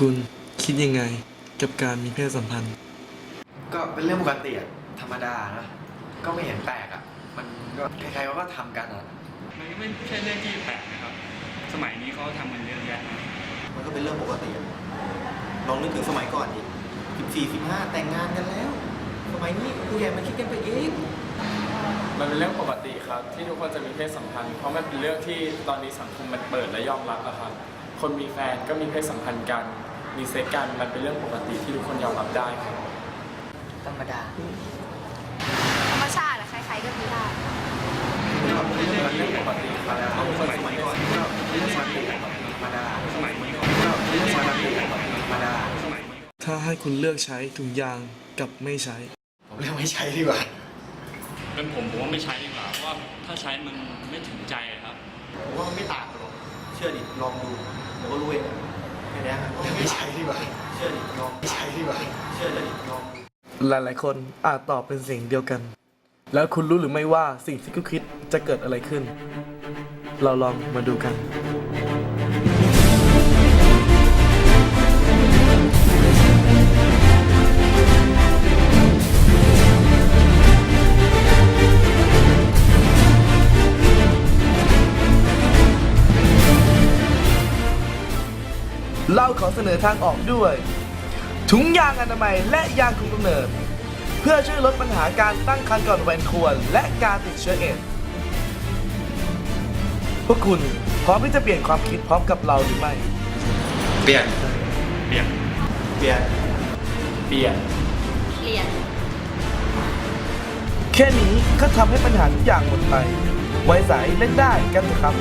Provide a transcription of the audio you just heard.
คุณคิดยังไงกับการมีเพศสัมพันธ์ ก็เป็นเรื่องปกติอะธรรมดานะ ก็ไม่เห็นแปลกอะ มันก็ใครๆเขาก็ทำกันอะ มันก็ไม่ใช่เรื่องที่แปลกนะครับ สมัยนี้เขาทำกันเยอะแยะนะมันก็เป็นเรื่องปกติอะลองนึกถึงสมัยก่อนดิสิบสี่สิบห้าแต่งงานกันแล้ว สมัยนี้ผู้ใหญ่มันคิดกันไปเอง มันเป็นเรื่องปกติครับ ที่ทุกคนจะมีเพศสัมพันธ์ เพราะมันเป็นเรื่องที่ตอนนี้สังคมมันเปิดและยอมรับอะครับ คนมีแฟนก็มีเพศสัมพันธ์กัน มีเซ็กกันมันเป็นเรื่องปกติที่ทุกคนยอมรับได้ครับธรรมดาธรรมชาติอะใครๆก็มีได้มันเป็นเรื่องปกติครับสมัยก่อนก็เป็นเรื่องปกติอะธรรมดาสมัยนี้เขาก็เป็นเรื่องปกติอะธรรมดาสมัยนี้ถ้าให้คุณเลือกใช้ถุงยางกับไม่ใช้ ผมเรียกไม่ใช่ดีกว่าเป็นผมผมว่าไม่ใช้ดีกว่าเพราะว่าถ้าใช้มันไม่ถึงใจอะครับผมว่ามันไม่ต่างกันหรอก เชื่อดิลองดูเดี๋ยวก็รู้เองแค่เนี้ยเรียกไม่ใช่ดีกว่าเชื่อดิลองไม่ใช่ดีกว่าเชื่อดิลองหลายๆ คนอาจตอบเป็นเสียงเดียวกัน แล้วคุณรู้หรือไม่ว่าสิ่งที่คุณคิดจะเกิดอะไรขึ้น เราลองมาดูกัน เราขอเสนอทางออกด้วย ถุงยางอนามัยและยางคุมกำเนิด เพื่อช่วยลดปัญหาการตั้งครรภ์ก่อนวัยอันควร และการติดเชื้อเอดส์พวกคุณพร้อมที่จะเปลี่ยนความคิดพร้อมกับเราหรือไม่ เปลี่ยน เปลี่ยน เปลี่ยน เปลี่ยนเรียน แค่นี้ก็ทำให้ปัญหาทุกอย่างหมดไปไว้ใสเล่นได้กันเถอะครับ